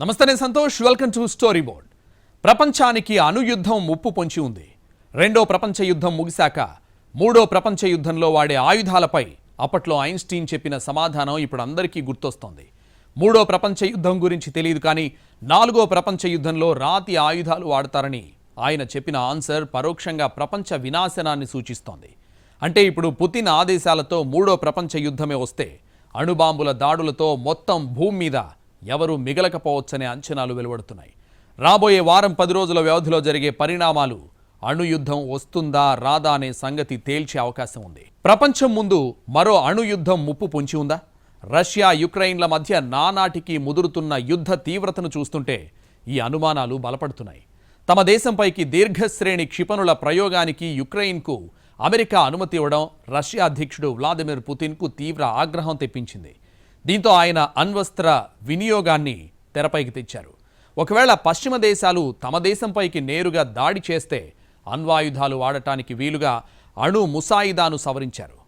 నమస్తే నేను Santosh. Welcome to story board ప్రపంచానికి అణుయుద్ధం ముప్పు పొంచి ఉంది. రెండో ప్రపంచ యుద్ధం ముగిశాక మూడో ప్రపంచ యుద్ధంలో వాడే ఆయుధాలపై అప్పట్లో ఐన్స్టీన్ చెప్పిన సమాధానం ఇప్పుడు అందరికీ గుర్తొస్తోంది. మూడో ప్రపంచ యుద్ధం గురించి తెలియదు కానీ నాలుగో ప్రపంచ యుద్ధంలో రాతి ఆయుధాలు వాడతారని ఆయన చెప్పిన ఆన్సర్ పరోక్షంగా ప్రపంచ వినాశనాన్ని సూచిస్తోంది. అంటే ఇప్పుడు పుతిన్ ఆదేశాలతో మూడో ప్రపంచ యుద్ధమే వస్తే అణుబాంబుల దాడులతో మొత్తం భూమి మీద ఎవరూ మిగలకపోవచ్చనే అంచనాలు వెలువడుతున్నాయి. రాబోయే వారం పది రోజుల వ్యవధిలో జరిగే పరిణామాలు అణుయుద్ధం వస్తుందా రాదా అనే సంగతి తేల్చే అవకాశం ఉంది. ప్రపంచం ముందు మరో అణుయుద్ధం ముప్పు పొంచి ఉందా? రష్యా యుక్రెయిన్ల మధ్య నానాటికి ముదురుతున్న యుద్ధ తీవ్రతను చూస్తుంటే ఈ అనుమానాలు బలపడుతున్నాయి. తమ దేశంపైకి దీర్ఘశ్రేణి క్షిపణుల ప్రయోగానికి యుక్రెయిన్కు అమెరికా అనుమతి ఇవ్వడం రష్యా అధ్యక్షుడు వ్లాదిమిర్ పుతిన్కు తీవ్ర ఆగ్రహం తెప్పించింది. దీంతో ఆయన అణ్వస్త్ర వినియోగాన్ని తెరపైకి తెచ్చారు. ఒకవేళ పశ్చిమ దేశాలు తమ దేశంపైకి నేరుగా దాడి చేస్తే అణ్వాయుధాలు వాడటానికి వీలుగా అణు ముసాయిదాను సవరించారు.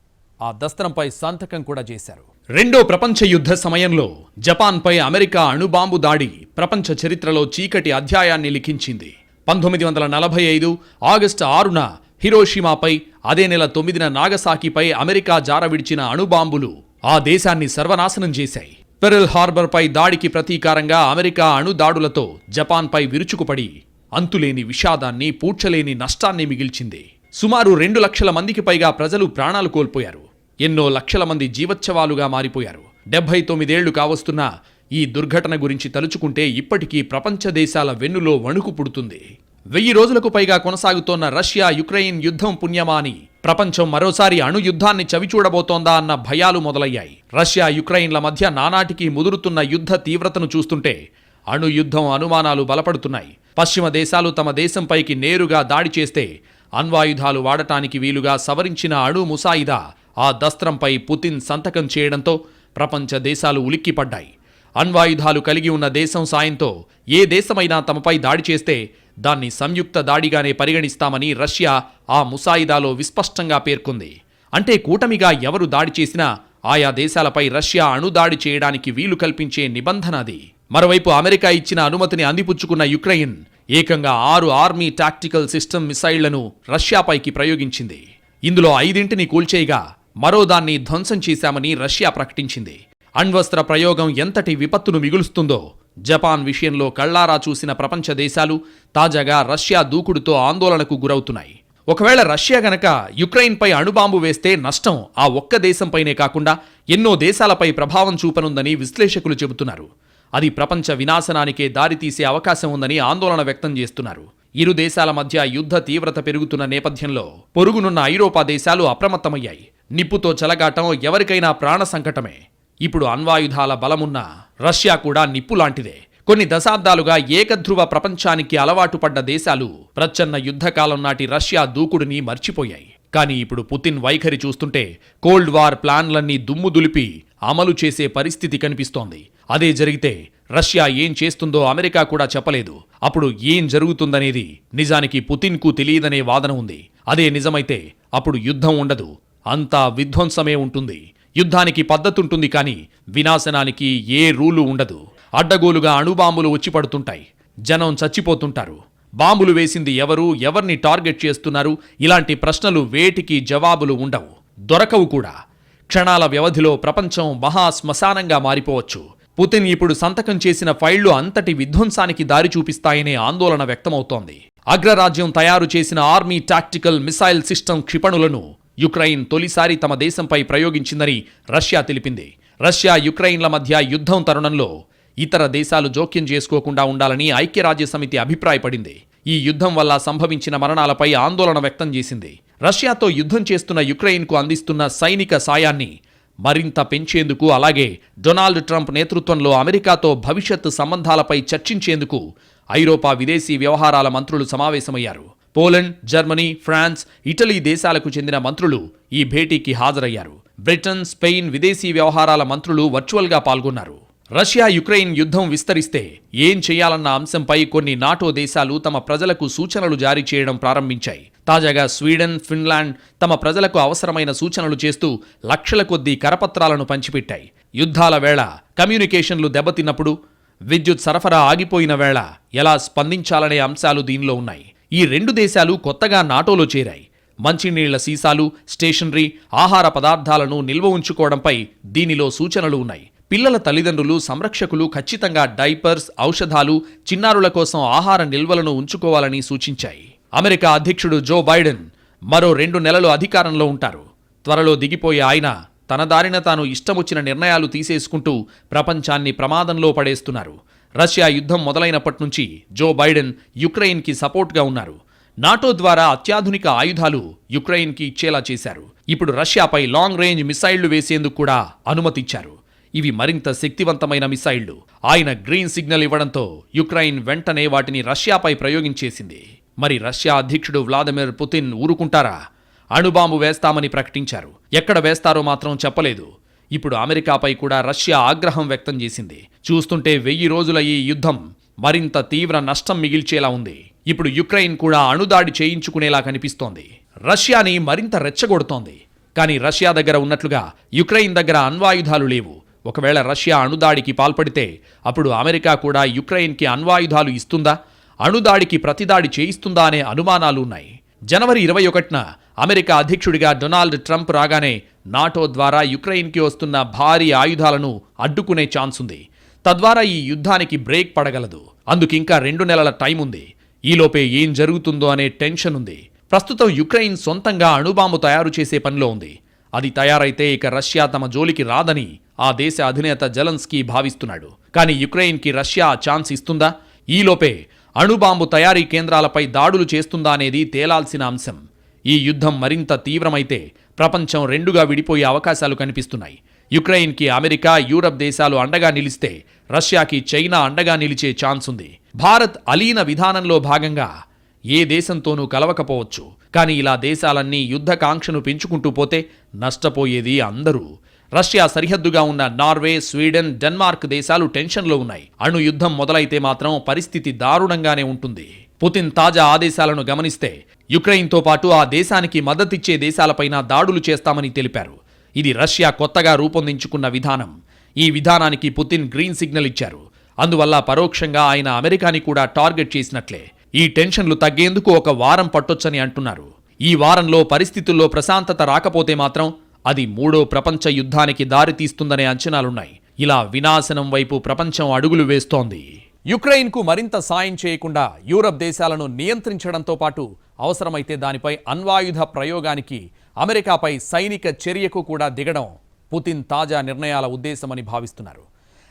ఆ దస్త్రంపై సంతకం కూడా చేశారు. రెండో ప్రపంచ యుద్ధ సమయంలో జపాన్పై అమెరికా అణుబాంబు దాడి ప్రపంచ చరిత్రలో చీకటి అధ్యాయాన్ని లిఖించింది. పంతొమ్మిది వందల నలభై ఐదు ఆగస్టు ఆరున హిరోషిమాపై అదే నెల తొమ్మిదిన నాగసాకిపై అమెరికా జారవిడిచిన అణుబాంబులు ఆ దేశాన్ని సర్వనాశనం చేశాయి. పెరల్ హార్బర్పై దాడికి ప్రతీకారంగా అమెరికా అణు దాడులతో జపాన్పై విరుచుకుపడి అంతులేని విషాదాన్ని పూడ్చలేని నష్టాన్ని మిగిల్చింది. సుమారు రెండు లక్షల మందికి పైగా ప్రజలు ప్రాణాలు కోల్పోయారు. ఎన్నో లక్షల మంది జీవచ్ఛవాలుగా మారిపోయారు. డెబ్బై తొమ్మిదేళ్ళు కావస్తున్న ఈ దుర్ఘటన గురించి తలుచుకుంటే ఇప్పటికీ ప్రపంచ దేశాల వెన్నులో వణుకు పుడుతుంది. వెయ్యి రోజులకు పైగా కొనసాగుతోన్న రష్యా యుక్రెయిన్ యుద్ధం పుణ్యమాని ప్రపంచం మరోసారి అణు యుద్ధాన్ని చవిచూడబోతోందా అన్న భయాలు మొదలయ్యాయి. రష్యా యుక్రెయిన్ల మధ్య నానాటికి ముదురుతున్న యుద్ధ తీవ్రతను చూస్తుంటే అణు యుద్ధం అనుమానాలు బలపడుతున్నాయి. పశ్చిమ దేశాలు తమ దేశంపైకి నేరుగా దాడి చేస్తే అణ్వాయుధాలు వాడటానికి వీలుగా సవరించిన అణు ముసాయిదా ఆ దస్త్రంపై పుతిన్ సంతకం చేయడంతో ప్రపంచ దేశాలు ఉలిక్కిపడ్డాయి. అణ్వాయుధాలు కలిగి ఉన్న దేశం సాయంతో ఏ దేశమైనా తమపై దాడి చేస్తే దాన్ని సంయుక్త దాడిగానే పరిగణిస్తామని రష్యా ఆ ముసాయిదాలో విస్పష్టంగా పేర్కొంది. అంటే కూటమిగా ఎవరు దాడి చేసినా ఆయా దేశాలపై రష్యా అణుదాడి చేయడానికి వీలు కల్పించే నిబంధన అది. మరోవైపు అమెరికా ఇచ్చిన అనుమతిని అందిపుచ్చుకున్న యుక్రెయిన్ ఏకంగా ఆరు ఆర్మీ టాక్టికల్ సిస్టమ్ మిసైళ్ళను రష్యాపైకి ప్రయోగించింది. ఇందులో ఐదింటిని కూల్చేయగా మరో దాన్ని ధ్వంసం చేశామని రష్యా ప్రకటించింది. అణ్వస్త్ర ప్రయోగం ఎంతటి విపత్తును మిగులుస్తుందో జపాన్ విషయంలో కళ్ళారా చూసిన ప్రపంచ దేశాలు తాజాగా రష్యా దూకుడుతో ఆందోళనకు గురవుతున్నాయి. ఒకవేళ రష్యా గనక యుక్రెయిన్పై అణుబాంబు వేస్తే నష్టం ఆ ఒక్క దేశంపైనే కాకుండా ఎన్నో దేశాలపై ప్రభావం చూపనుందని విశ్లేషకులు చెబుతున్నారు. అది ప్రపంచ వినాశనానికే దారితీసే అవకాశం ఉందని ఆందోళన వ్యక్తం చేస్తున్నారు. ఇరు దేశాల మధ్య యుద్ధ తీవ్రత పెరుగుతున్న నేపథ్యంలో పొరుగునున్న ఐరోపా దేశాలు అప్రమత్తమయ్యాయి. నిప్పుతో చెలగాటం ఎవరికైనా ప్రాణ సంకటమే. ఇప్పుడు అణ్వాయుధాల బలమున్న రష్యా కూడా నిప్పు లాంటిదే. కొన్ని దశాబ్దాలుగా ఏకధ్రువ ప్రపంచానికి అలవాటు పడ్డ దేశాలు ప్రచ్ఛన్న యుద్ధకాలం నాటి రష్యా దూకుడిని మర్చిపోయాయి. కానీ ఇప్పుడు పుతిన్ వైఖరి చూస్తుంటే కోల్డ్ వార్ ప్లాన్లన్నీ దుమ్ము దులిపి అమలు చేసే పరిస్థితి కనిపిస్తోంది. అదే జరిగితే రష్యా ఏం చేస్తుందో అమెరికా కూడా చెప్పలేదు. అప్పుడు ఏం జరుగుతుందనేది నిజానికి పుతిన్కు తెలియదనే వాదన ఉంది. అదే నిజమైతే అప్పుడు యుద్ధం ఉండదు. అంతా విధ్వంసమే ఉంటుంది. యుద్ధానికి పద్ధతుంటుంది కానీ వినాశనానికి ఏ రూలు ఉండదు. అడ్డగోలుగా అణుబాంబులు వచ్చి పడుతుంటాయి. జనం చచ్చిపోతుంటారు. బాంబులు వేసింది ఎవరు ఎవరిని టార్గెట్ చేస్తున్నారు? ఇలాంటి ప్రశ్నలు వేటికి జవాబులు ఉండవు. దొరకవు కూడా. క్షణాల వ్యవధిలో ప్రపంచం మహాశ్మశానంగా మారిపోవచ్చు. పుతిన్ ఇప్పుడు సంతకం చేసిన ఫైళ్ళు అంతటి విధ్వంసానికి దారి చూపిస్తాయనే ఆందోళన వ్యక్తమవుతోంది. అగ్రరాజ్యం తయారు చేసిన ఆర్మీ టాక్టికల్ మిసైల్ సిస్టమ్ క్షిపణులను యుక్రెయిన్ తొలిసారి తమ దేశంపై ప్రయోగించిందని రష్యా తెలిపింది. రష్యా యుక్రెయిన్ల మధ్య యుద్ధం తరుణంలో ఇతర దేశాలు జోక్యం చేసుకోకుండా ఉండాలని ఐక్యరాజ్య సమితి అభిప్రాయపడింది. ఈ యుద్ధం వల్ల సంభవించిన మరణాలపై ఆందోళన వ్యక్తం చేసింది. రష్యాతో యుద్ధం చేస్తున్న యుక్రెయిన్కు అందిస్తున్న సైనిక సాయాన్ని మరింత పెంచేందుకు అలాగే డొనాల్డ్ ట్రంప్ నేతృత్వంలో అమెరికాతో భవిష్యత్తు సంబంధాలపై చర్చించేందుకు ఐరోపా విదేశీ వ్యవహారాల మంత్రులు సమావేశమయ్యారు. పోలండ్ జర్మనీ ఫ్రాన్స్ ఇటలీ దేశాలకు చెందిన మంత్రులు ఈ భేటీకి హాజరయ్యారు. బ్రిటన్ స్పెయిన్ విదేశీ వ్యవహారాల మంత్రులు వర్చువల్గా పాల్గొన్నారు. రష్యా యుక్రెయిన్ యుద్ధం విస్తరిస్తే ఏం చేయాలన్న అంశంపై కొన్ని నాటో దేశాలు తమ ప్రజలకు సూచనలు జారీ చేయడం ప్రారంభించాయి. తాజాగా స్వీడన్ ఫిన్లాండ్ తమ ప్రజలకు అవసరమైన సూచనలు చేస్తూ లక్షల కొద్దీ కరపత్రాలను పంచిపెట్టాయి. యుద్ధాల వేళ కమ్యూనికేషన్లు దెబ్బతిన్నప్పుడు విద్యుత్ సరఫరా ఆగిపోయిన వేళ ఎలా స్పందించాలనే అంశాలు దీనిలో ఉన్నాయి. ఈ రెండు దేశాలు కొత్తగా నాటోలో చేరాయి. మంచినీళ్ళ సీసాలు స్టేషనరీ ఆహార పదార్థాలను నిల్వ ఉంచుకోవడంపై దీనిలో సూచనలు ఉన్నాయి. పిల్లల తల్లిదండ్రులు సంరక్షకులు ఖచ్చితంగా డైపర్స్ ఔషధాలు చిన్నారుల కోసం ఆహార నిల్వలను ఉంచుకోవాలని సూచించాయి. అమెరికా అధ్యక్షుడు జో బైడెన్ మరో రెండు నెలలు అధికారంలో ఉంటారు. త్వరలో దిగిపోయే ఆయన తన దారిన తాను ఇష్టమొచ్చిన నిర్ణయాలు తీసేసుకుంటూ ప్రపంచాన్ని ప్రమాదంలో పడేస్తున్నారు. రష్యా యుద్ధం మొదలైనప్పటి నుంచి జో బైడెన్ యుక్రెయిన్కి సపోర్ట్గా ఉన్నారు. నాటో ద్వారా అత్యాధునిక ఆయుధాలు యుక్రెయిన్కి ఇచ్చేలా చేశారు. ఇప్పుడు రష్యాపై లాంగ్ రేంజ్ మిసైళ్ళు వేసేందుకు కూడా అనుమతిచ్చారు. ఇవి మరింత శక్తివంతమైన మిసైళ్ళు ఆయన గ్రీన్ సిగ్నల్ ఇవ్వడంతో యుక్రెయిన్ వెంటనే వాటిని రష్యాపై ప్రయోగించేసింది. మరి రష్యా అధ్యక్షుడు వ్లాదిమిర్ పుతిన్ ఊరుకుంటారా? అణుబాంబు వేస్తామని ప్రకటించారు. ఎక్కడ వేస్తారో మాత్రం చెప్పలేదు. ఇప్పుడు అమెరికాపై కూడా రష్యా ఆగ్రహం వ్యక్తం చేసింది. చూస్తుంటే వెయ్యి రోజుల ఈ యుద్ధం మరింత తీవ్ర నష్టం మిగిల్చేలా ఉంది. ఇప్పుడు యుక్రెయిన్ కూడా అణుదాడి చేయించుకునేలా కనిపిస్తోంది. రష్యాని మరింత రెచ్చగొడుతోంది. కానీ రష్యా దగ్గర ఉన్నట్లుగా యుక్రెయిన్ దగ్గర అణ్వాయుధాలు లేవు. ఒకవేళ రష్యా అణుదాడికి పాల్పడితే అప్పుడు అమెరికా కూడా యుక్రెయిన్కి అణ్వాయుధాలు ఇస్తుందా? అణుదాడికి ప్రతిదాడి చేయిస్తుందా అనే అనుమానాలు ఉన్నాయి జనవరి ఇరవై ఒకటిన అమెరికా అధ్యక్షుడిగా డొనాల్డ్ ట్రంప్ రాగానే నాటో ద్వారా యుక్రెయిన్కి వస్తున్న భారీ ఆయుధాలను అడ్డుకునే ఛాన్స్ ఉంది. తద్వారా ఈ యుద్ధానికి బ్రేక్ పడగలదు. అందుకింకా రెండు నెలల టైం ఉంది. ఈలోపే ఏం జరుగుతుందో అనే టెన్షన్ ఉంది. ప్రస్తుతం యుక్రెయిన్ సొంతంగా అణుబాంబు తయారు చేసే పనిలో ఉంది. అది తయారైతే ఇక రష్యా తమ జోలికి రాదని ఆ దేశ అధినేత జలన్స్కీ భావిస్తున్నాడు. కానీ యుక్రెయిన్కి రష్యా ఛాన్స్ ఇస్తుందా? ఈలోపే అణుబాంబు తయారీ కేంద్రాలపై దాడులు చేస్తుందా అనేది తేలాల్సిన అంశం. ఈ యుద్ధం మరింత తీవ్రమైతే ప్రపంచం రెండుగా విడిపోయే అవకాశాలు కనిపిస్తున్నాయి. యుక్రెయిన్కి అమెరికా యూరప్ దేశాలు అండగా నిలిస్తే రష్యాకి చైనా అండగా నిలిచే ఛాన్స్ ఉంది. భారత్ అలీన విధానంలో భాగంగా ఏ దేశంతోనూ కలవకపోవచ్చు. కానీ ఇలా దేశాలన్నీ యుద్ధ కాంక్షను పెంచుకుంటూ పోతే నష్టపోయేది అందరూ. రష్యా సరిహద్దుగా ఉన్న నార్వే స్వీడన్ డెన్మార్క్ దేశాలు టెన్షన్లో ఉన్నాయి. అణు యుద్ధం మొదలైతే మాత్రం పరిస్థితి దారుణంగానే ఉంటుంది. పుతిన్ తాజా ఆదేశాలను గమనిస్తే యుక్రెయిన్తో పాటు ఆ దేశానికి మద్దతిచ్చే దేశాలపైన దాడులు చేస్తామని తెలిపారు. ఇది రష్యా కొత్తగా రూపొందించుకున్న విధానం. ఈ విధానానికి పుతిన్ గ్రీన్ సిగ్నల్ ఇచ్చారు. అందువల్ల పరోక్షంగా ఆయన అమెరికాని కూడా టార్గెట్ చేసినట్లే. ఈ టెన్షన్లు తగ్గేందుకు ఒక వారం పట్టొచ్చని అంటున్నారు. ఈ వారంలో పరిస్థితుల్లో ప్రశాంతత రాకపోతే మాత్రం అది మూడో ప్రపంచ యుద్ధానికి దారితీస్తుందనే అంచనాలున్నాయి. ఇలా వినాశనం వైపు ప్రపంచం అడుగులు వేస్తోంది. యుక్రెయిన్కు మరింత సాయం చేయకుండా యూరప్ దేశాలను నియంత్రించడంతో పాటు అవసరమైతే దానిపై అణ్వాయుధ ప్రయోగానికి అమెరికాపై సైనిక చర్యకు కూడా దిగడం పుతిన్ తాజా నిర్ణయాల ఉద్దేశమని భావిస్తున్నారు.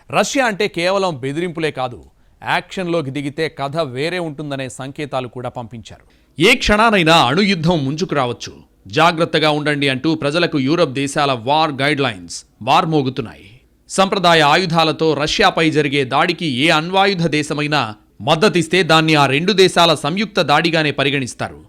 రష్యా అంటే కేవలం బెదిరింపులే కాదు యాక్షన్లోకి దిగితే కథ వేరే ఉంటుందనే సంకేతాలు కూడా పంపించారు. ఏ క్షణానైనా అణుయుద్ధం ముంచుకు రావచ్చు. జాగ్రత్తగా ఉండండి అంటూ ప్రజలకు యూరప్ దేశాల వార్ గైడ్లైన్స్ వార్ మోగుతున్నాయి సంప్రదాయ ఆయుధాలతో రష్యాపై జరిగే దాడికి ఏ అణ్వాయుధ దేశమైనా మద్దతిస్తే దాన్ని ఆ రెండు దేశాల సంయుక్త దాడిగానే పరిగణిస్తారు.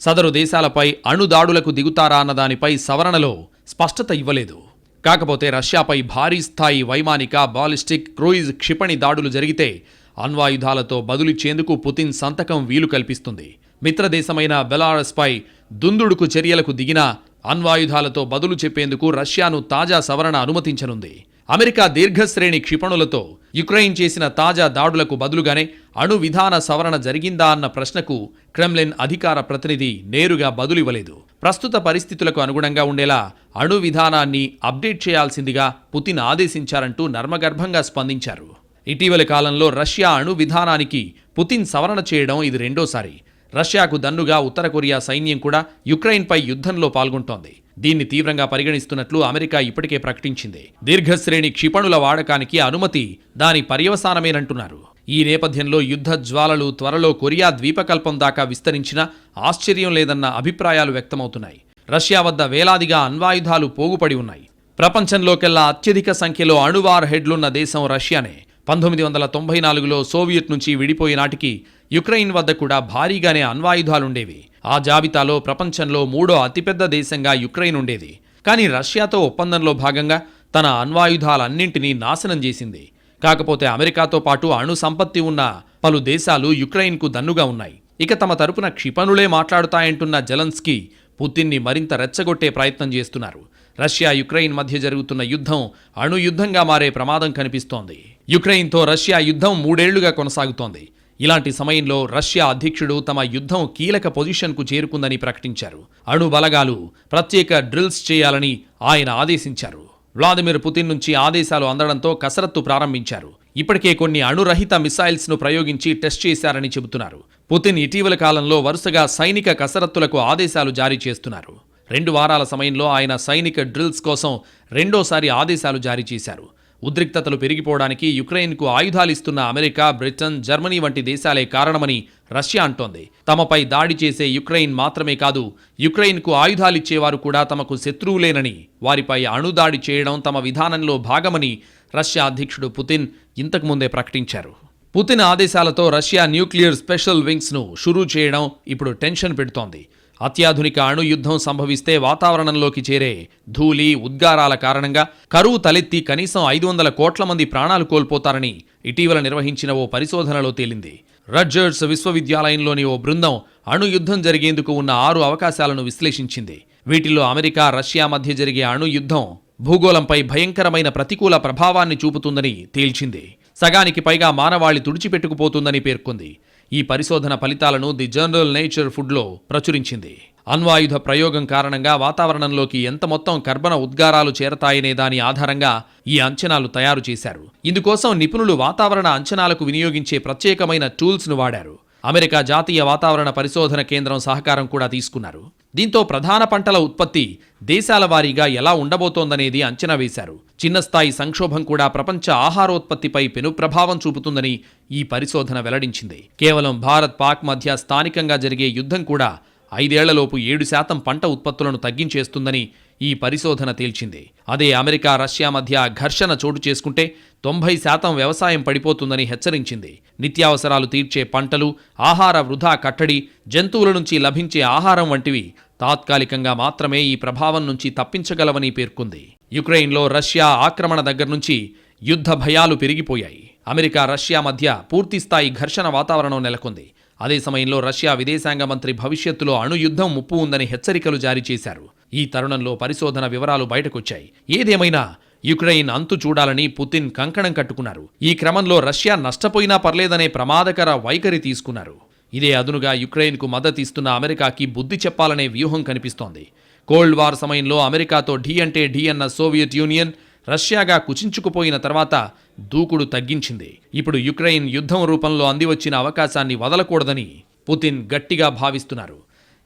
సదరు దేశాలపై అణు దాడులకు దిగుతారా అన్న దానిపై సవరణలో స్పష్టత ఇవ్వలేదు. కాకపోతే రష్యాపై భారీ స్థాయి వైమానిక బాలిస్టిక్ క్రూయిజ్ క్షిపణి దాడులు జరిగితే అణ్వాయుధాలతో బదులిచ్చేందుకు పుతిన్ సంతకం వీలు కల్పిస్తుంది. మిత్రదేశమైన బెలారస్పై దుందుడుకు చర్యలకు దిగిన అణ్వాయుధాలతో బదులు చెప్పేందుకు రష్యాను తాజా సవరణ అనుమతించనుంది. అమెరికా దీర్ఘశ్రేణి క్షిపణులతో యుక్రెయిన్ చేసిన తాజా దాడులకు బదులుగానే అణు విధాన సవరణ జరిగిందా అన్న ప్రశ్నకు క్రెమ్లిన్ అధికార ప్రతినిధి నేరుగా బదులివ్వలేదు ప్రస్తుత పరిస్థితులకు అనుగుణంగా ఉండేలా అణు విధానాన్ని అప్డేట్ చేయాల్సిందిగా పుతిన్ ఆదేశించారంటూ నర్మగర్భంగా స్పందించారు. ఇటీవలి కాలంలో రష్యా అణు విధానానికి పుతిన్ సవరణ చేయడం ఇది రెండోసారి. రష్యాకు దన్నుగా ఉత్తర కొరియా సైన్యం కూడా యుక్రెయిన్పై యుద్ధంలో పాల్గొంటోంది. దీన్ని తీవ్రంగా పరిగణిస్తున్నట్లు అమెరికా ఇప్పటికే ప్రకటించింది. దీర్ఘశ్రేణి క్షిపణుల వాడకానికి అనుమతి దాని పర్యవసానమేనంటున్నారు. ఈ నేపథ్యంలో యుద్ధ జ్వాలలు త్వరలో కొరియా ద్వీపకల్పం దాకా విస్తరించిన ఆశ్చర్యం లేదన్న అభిప్రాయాలు వ్యక్తమవుతున్నాయి. రష్యా వద్ద వేలాదిగా అణ్వాయుధాలు పోగుపడి ఉన్నాయి. ప్రపంచంలోకెల్లా అత్యధిక సంఖ్యలో అణువార్ హెడ్లున్న దేశం రష్యానే. పంతొమ్మిది వందల తొంభై నాలుగులో సోవియట్ నుంచి విడిపోయినాటికి యుక్రెయిన్ వద్ద కూడా భారీగానే అణ్వాయుధాలుండేవి. ఆ జాబితాలో ప్రపంచంలో మూడో అతిపెద్ద దేశంగా యుక్రెయిన్ ఉండేది. కానీ రష్యాతో ఒప్పందంలో భాగంగా తన అణ్వాయుధాలన్నింటినీ నాశనం చేసింది. కాకపోతే అమెరికాతో పాటు అణు సంపత్తి ఉన్న పలు దేశాలు యుక్రెయిన్కు దన్నుగా ఉన్నాయి. ఇక తమ తరపున క్షిపణులే మాట్లాడుతాయంటున్న జలన్స్కీ పుతిన్ని మరింత రెచ్చగొట్టే ప్రయత్నం చేస్తున్నారు. రష్యా యుక్రెయిన్ మధ్య జరుగుతున్న యుద్ధం అణు యుద్ధంగా మారే ప్రమాదం కనిపిస్తోంది. యుక్రెయిన్తో రష్యా యుద్ధం మూడేళ్ళుగా కొనసాగుతోంది. ఇలాంటి సమయంలో రష్యా అధ్యక్షుడు తమ యుద్ధం కీలక పొజిషన్కు చేరుకుందని ప్రకటించారు. అణు బలగాలు ప్రత్యేక డ్రిల్స్ చేయాలని ఆయన ఆదేశించారు. వ్లాదిమిర్ పుతిన్ నుంచి ఆదేశాలు అందడంతో కసరత్తు ప్రారంభించారు. ఇప్పటికే కొన్ని అణురహిత మిసైల్స్ను ప్రయోగించి టెస్ట్ చేశారని చెబుతున్నారు. పుతిన్ ఇటీవల కాలంలో వరుసగా సైనిక కసరత్తులకు ఆదేశాలు జారీ చేస్తున్నారు. రెండు వారాల సమయంలో ఆయన సైనిక డ్రిల్స్ కోసం రెండోసారి ఆదేశాలు జారీ చేశారు. ఉద్రిక్తతలు పెరిగిపోవడానికి యుక్రెయిన్కు ఆయుధాలిస్తున్న అమెరికా బ్రిటన్ జర్మనీ వంటి దేశాలే కారణమని రష్యా అంటోంది. తమపై దాడి చేసే యుక్రెయిన్ మాత్రమే కాదు యుక్రెయిన్కు ఆయుధాలిచ్చేవారు కూడా తమకు శత్రువులేనని వారిపై అణుదాడి చేయడం తమ విధానంలో భాగమని రష్యా అధ్యక్షుడు పుతిన్ ఇంతకుముందే ప్రకటించారు. పుతిన్ ఆదేశాలతో రష్యా న్యూక్లియర్ స్పెషల్ వింగ్స్ను షురూ చేయడం ఇప్పుడు టెన్షన్ పెడుతోంది. అత్యాధునిక అణు యుద్ధం సంభవిస్తే వాతావరణంలోకి చేరే ధూళి ఉద్గారాల కారణంగా కరువు తలెత్తి కనీసం ఐదు వందల కోట్ల మంది ప్రాణాలు కోల్పోతారని ఇటీవల నిర్వహించిన ఓ పరిశోధనలో తేలింది. రడ్జర్స్ విశ్వవిద్యాలయంలోని ఓ బృందం అణుయుద్ధం జరిగేందుకు ఉన్న ఆరు అవకాశాలను విశ్లేషించింది. వీటిల్లో అమెరికా రష్యా మధ్య జరిగే అణు యుద్ధం భూగోళంపై భయంకరమైన ప్రతికూల ప్రభావాన్ని చూపుతుందని తేల్చింది. సగానికి పైగా మానవాళి తుడిచిపెట్టుకుపోతుందని పేర్కొంది. ఈ పరిశోధన ఫలితాలను ది జర్నల్ నేచర్ ఫుడ్లో ప్రచురించింది. అణ్వాయుధ ప్రయోగం కారణంగా వాతావరణంలోకి ఎంత మొత్తం కర్బన ఉద్గారాలు చేరతాయనే దాని ఆధారంగా ఈ అంచనాలు తయారు చేశారు. ఇందుకోసం నిపుణులు వాతావరణ అంచనాలకు వినియోగించే ప్రత్యేకమైన టూల్స్ను వాడారు. అమెరికా జాతీయ వాతావరణ పరిశోధన కేంద్రం సహకారం కూడా తీసుకున్నారు. దీంతో ప్రధాన పంటల ఉత్పత్తి దేశాల వారీగా ఎలా ఉండబోతోందనేది అంచనా వేశారు. చిన్న స్థాయి సంక్షోభం కూడా ప్రపంచ ఆహారోత్పత్తిపై పెను ప్రభావం చూపుతుందని ఈ పరిశోధన వెల్లడించింది. కేవలం భారత్ పాక్ మధ్య స్థానికంగా జరిగే యుద్ధం కూడా ఐదేళ్ళలోపు ఏడు శాతం పంట ఉత్పత్తులను తగ్గించేస్తుందని ఈ పరిశోధన తేల్చింది. అదే అమెరికా రష్యా మధ్య ఘర్షణ చోటు చేసుకుంటే తొంభై శాతం వ్యవసాయం పడిపోతుందని హెచ్చరించింది. నిత్యావసరాలు తీర్చే పంటలు ఆహార వృధా కట్టడి జంతువుల నుంచి లభించే ఆహారం వంటివి తాత్కాలికంగా మాత్రమే ఈ ప్రభావం నుంచి తప్పించగలవని పేర్కొంది. యుక్రెయిన్లో రష్యా ఆక్రమణ దగ్గర నుంచి యుద్ధ భయాలు పెరిగిపోయాయి. అమెరికా రష్యా మధ్య పూర్తిస్థాయి ఘర్షణ వాతావరణం నెలకొంది. అదే సమయంలో రష్యా విదేశాంగ మంత్రి భవిష్యత్తులో అణుయుద్ధం ముప్పు ఉందని హెచ్చరికలు జారీ చేశారు. ఈ తరుణంలో పరిశోధన వివరాలు బయటకొచ్చాయి. ఏదేమైనా యుక్రెయిన్ అంతు చూడాలని పుతిన్ కంకణం కట్టుకున్నారు. ఈ క్రమంలో రష్యా నష్టపోయినా పర్లేదనే ప్రమాదకర వైఖరి తీసుకున్నారు. ఇదే అదునుగా యుక్రెయిన్కు మద్దతిస్తున్న అమెరికాకి బుద్ధి చెప్పాలనే వ్యూహం కనిపిస్తోంది. కోల్డ్ వార్ సమయంలో అమెరికాతో ఢీ అంటే ఢీ అన్న సోవియట్ యూనియన్ రష్యాగా కుచించుకుపోయిన తర్వాత దూకుడు తగ్గించింది. ఇప్పుడు యుక్రెయిన్ యుద్ధం రూపంలో అందివచ్చిన అవకాశాన్ని వదలకూడదని పుతిన్ గట్టిగా భావిస్తున్నారు.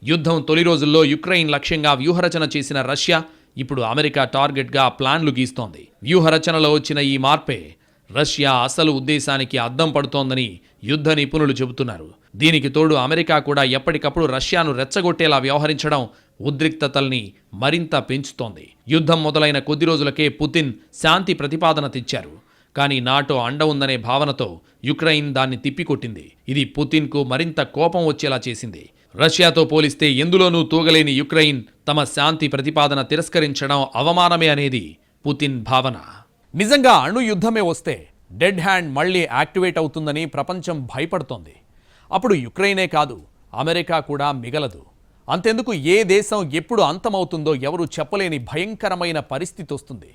యుద్ధం తొలి రోజుల్లో యుక్రెయిన్ లక్ష్యంగా వ్యూహరచన చేసిన రష్యా ఇప్పుడు అమెరికా టార్గెట్గా ప్లాన్లు గీస్తోంది. వ్యూహరచనలో వచ్చిన ఈ మార్పే రష్యా అసలు ఉద్దేశానికి అద్దం పడుతోందని యుద్ధ నిపుణులు చెబుతున్నారు. దీనికి తోడు అమెరికా కూడా ఎప్పటికప్పుడు రష్యాను రెచ్చగొట్టేలా వ్యవహరించడం ఉద్రిక్తతల్ని మరింత పెంచుతోంది. యుద్ధం మొదలైన కొద్ది రోజులకే పుతిన్ శాంతి ప్రతిపాదన తెచ్చారు. కానీ నాటో అండ ఉందనే భావనతో యుక్రెయిన్ దాన్ని తిప్పికొట్టింది. ఇది పుతిన్కు మరింత కోపం వచ్చేలా చేసింది. రష్యాతో పోలిస్తే ఎందులోనూ తూగలేని యుక్రెయిన్ తమ శాంతి ప్రతిపాదన తిరస్కరించడం అవమానమే అనేది పుతిన్ భావన. నిజంగా అణు యుద్ధమే వస్తే డెడ్ హ్యాండ్ మళ్ళీ యాక్టివేట్ అవుతుందని ప్రపంచం భయపడుతోంది. అప్పుడు యుక్రెయినే కాదు అమెరికా కూడా మిగలదు. అంతెందుకు ఏ దేశం ఎప్పుడు అంతమవుతుందో ఎవరు చెప్పలేని భయంకరమైన పరిస్థితి వస్తుంది.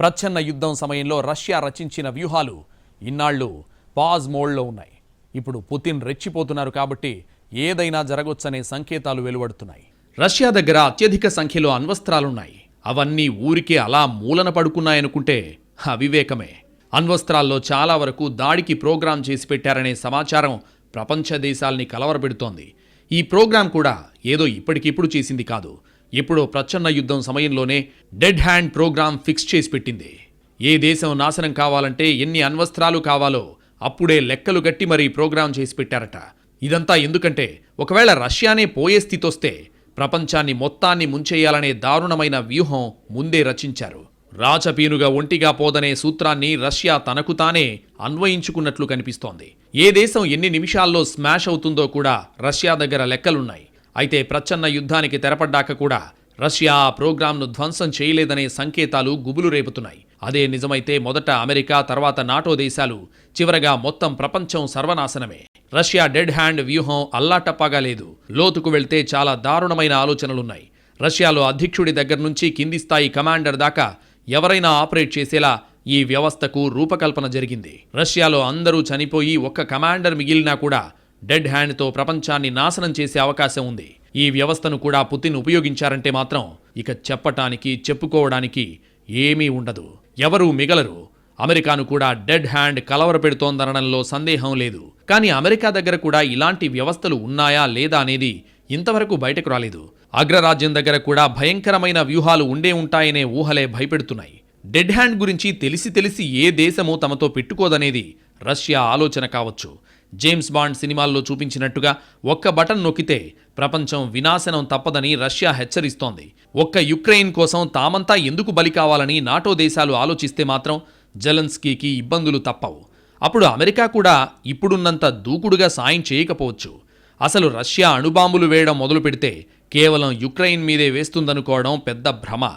ప్రచ్ఛన్న యుద్ధం సమయంలో రష్యా రచించిన వ్యూహాలు ఇన్నాళ్ళు పాజ్ మోడ్లో ఉన్నాయి. ఇప్పుడు పుతిన్ రెచ్చిపోతున్నారు కాబట్టి ఏదైనా జరగొచ్చనే సంకేతాలు వెలువడుతున్నాయి. రష్యా దగ్గర అత్యధిక సంఖ్యలో అణ్వస్త్రాలున్నాయి. అవన్నీ ఊరికే అలా మూలన పడుకున్నాయనుకుంటే అవివేకమే. అణ్వస్త్రాల్లో చాలా వరకు దాడికి ప్రోగ్రాం చేసి పెట్టారనే సమాచారం ప్రపంచ దేశాల్ని కలవరపెడుతోంది. ఈ ప్రోగ్రాం కూడా ఏదో ఇప్పటికిప్పుడు చేసింది కాదు. ఎప్పుడో ప్రచ్ఛన్న యుద్ధం సమయంలోనే డెడ్ హ్యాండ్ ప్రోగ్రాం ఫిక్స్ చేసి పెట్టింది. ఏ దేశం నాశనం కావాలంటే ఎన్ని అణ్వస్త్రాలు కావాలో అప్పుడే లెక్కలు గట్టి మరీ ప్రోగ్రాం చేసి పెట్టారట. ఇదంతా ఎందుకంటే ఒకవేళ రష్యానే పోయే స్థితి వస్తే ప్రపంచాన్ని మొత్తాన్ని ముంచేయాలనే దారుణమైన వ్యూహం ముందే రచించారు. రాచపీనుగా ఒంటిగా పోదనే సూత్రాన్ని రష్యా తనకు తానే అన్వయించుకున్నట్లు కనిపిస్తోంది. ఏ దేశం ఎన్ని నిమిషాల్లో స్మాష్ అవుతుందో కూడా రష్యా దగ్గర లెక్కలున్నాయి. అయితే ప్రచ్ఛన్న యుద్ధానికి తెరపడ్డాక కూడా రష్యా ఆ ప్రోగ్రాంను ధ్వంసం చేయలేదనే సంకేతాలు గుబులు రేపుతున్నాయి. అదే నిజమైతే మొదట అమెరికా తర్వాత నాటో దేశాలు చివరగా మొత్తం ప్రపంచం సర్వనాశనమే. రష్యా డెడ్ హ్యాండ్ వ్యూహం అల్లాటప్పాగా లేదు. లోతుకు వెళ్తే చాలా దారుణమైన ఆలోచనలున్నాయి. రష్యాలో అధ్యక్షుడి దగ్గర నుంచి కింది స్థాయి కమాండర్ దాకా ఎవరైనా ఆపరేట్ చేసేలా ఈ వ్యవస్థకు రూపకల్పన జరిగింది. రష్యాలో అందరూ చనిపోయి ఒక్క కమాండర్ మిగిలినా కూడా డెడ్ హ్యాండ్తో ప్రపంచాన్ని నాశనం చేసే అవకాశం ఉంది. ఈ వ్యవస్థను కూడా పుతిన్ ఉపయోగించారంటే మాత్రం ఇక చెప్పటానికి చెప్పుకోవడానికి ఏమీ ఉండదు. ఎవరూ మిగలరు. అమెరికాను కూడా డెడ్ హ్యాండ్ కలవర పెడుతోందనడంలో సందేహం లేదు. కానీ అమెరికా దగ్గర కూడా ఇలాంటి వ్యవస్థలు ఉన్నాయా లేదా అనేది ఇంతవరకు బయటకు రాలేదు. అగ్రరాజ్యం దగ్గర కూడా భయంకరమైన వ్యూహాలు ఉండే ఉంటాయనే ఊహలే భయపెడుతున్నాయి. డెడ్ హ్యాండ్ గురించి తెలిసి తెలిసి ఏ దేశమూ తమతో పెట్టుకోదనేది రష్యా ఆలోచన కావచ్చు. జేమ్స్ బాండ్ సినిమాల్లో చూపించినట్టుగా ఒక్క బటన్ నొక్కితే ప్రపంచం వినాశనం తప్పదని రష్యా హెచ్చరిస్తోంది. ఒక్క యుక్రెయిన్ కోసం తామంతా ఎందుకు బలి కావాలని నాటో దేశాలు ఆలోచిస్తే మాత్రం జెలెన్స్కీకి ఇబ్బందులు తప్పవు. అప్పుడు అమెరికా కూడా ఇప్పుడున్నంత దూకుడుగా సాయం చేయకపోవచ్చు. అసలు రష్యా అణుబాంబులు వేయడం మొదలు పెడితే కేవలం యుక్రెయిన్ మీదే వేస్తుందనుకోవడం పెద్ద భ్రమ.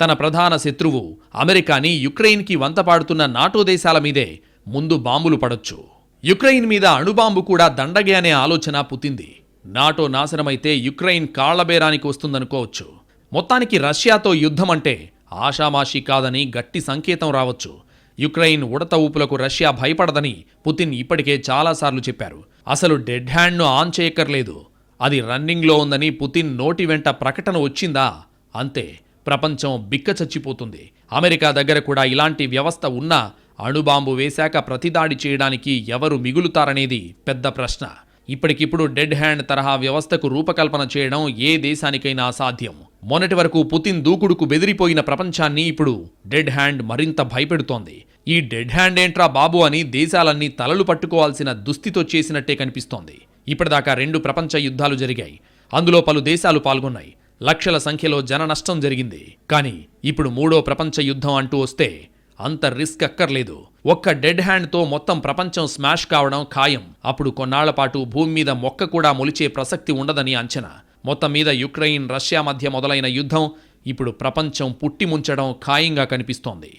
తన ప్రధాన శత్రువు అమెరికాని యుక్రెయిన్కి వంతపాడుతున్న నాటో దేశాల మీదే ముందు బాంబులు పడొచ్చు. యుక్రెయిన్ మీద అణుబాంబు కూడా దండగే అనే ఆలోచన పుతింది నాటో నాశనమైతే యుక్రెయిన్ కాళ్ళబేరానికి వస్తుందనుకోవచ్చు. మొత్తానికి రష్యాతో యుద్ధం అంటే ఆషామాషీ కాదని గట్టి సంకేతం రావచ్చు. యుక్రెయిన్ ఉడత ఊపులకు రష్యా భయపడదని పుతిన్ ఇప్పటికే చాలాసార్లు చెప్పారు. అసలు డెడ్ హ్యాండ్ను ఆన్ చేయక్కర్లేదు. అది రన్నింగ్లో ఉందని పుతిన్ నోటి వెంట ప్రకటన వచ్చిందా? అంతే ప్రపంచం బిక్క చచ్చిపోతుంది అమెరికా దగ్గర కూడా ఇలాంటి వ్యవస్థ ఉన్నా అణుబాంబు వేశాక ప్రతిదాడి చేయడానికి ఎవరు మిగులుతారనేది పెద్ద ప్రశ్న. ఇప్పటికిప్పుడు డెడ్ హ్యాండ్ తరహా వ్యవస్థకు రూపకల్పన చేయడం ఏ దేశానికైనా అసాధ్యం. మొన్నటి వరకు పుతిన్ దూకుడుకు బెదిరిపోయిన ప్రపంచాన్ని ఇప్పుడు డెడ్ హ్యాండ్ మరింత భయపెడుతోంది. ఈ డెడ్ హ్యాండ్ ఏంట్రా బాబు అని దేశాలన్నీ తలలు పట్టుకోవాల్సిన దుస్థితో చేసినట్టే కనిపిస్తోంది. ఇప్పటిదాకా రెండు ప్రపంచ యుద్ధాలు జరిగాయి. అందులో పలు దేశాలు పాల్గొన్నాయి. లక్షల సంఖ్యలో జన నష్టం జరిగింది. కానీ ఇప్పుడు మూడో ప్రపంచ యుద్ధం అంటూ వస్తే అంత రిస్క్ అక్కర్లేదు. ఒక్క డెడ్ హ్యాండ్తో మొత్తం ప్రపంచం స్మాష్ కావడం ఖాయం. అప్పుడు కొన్నాళ్ళ పాటు భూమి మీద మొక్క కూడా మొలిచే ప్రసక్తి ఉండదని అంచనా. మొత్తం మీద యుక్రెయిన్ రష్యా మధ్య మొదలైన యుద్ధం ఇప్పుడు ప్రపంచం పుట్టి ముంచడం ఖాయంగా కనిపిస్తోంది.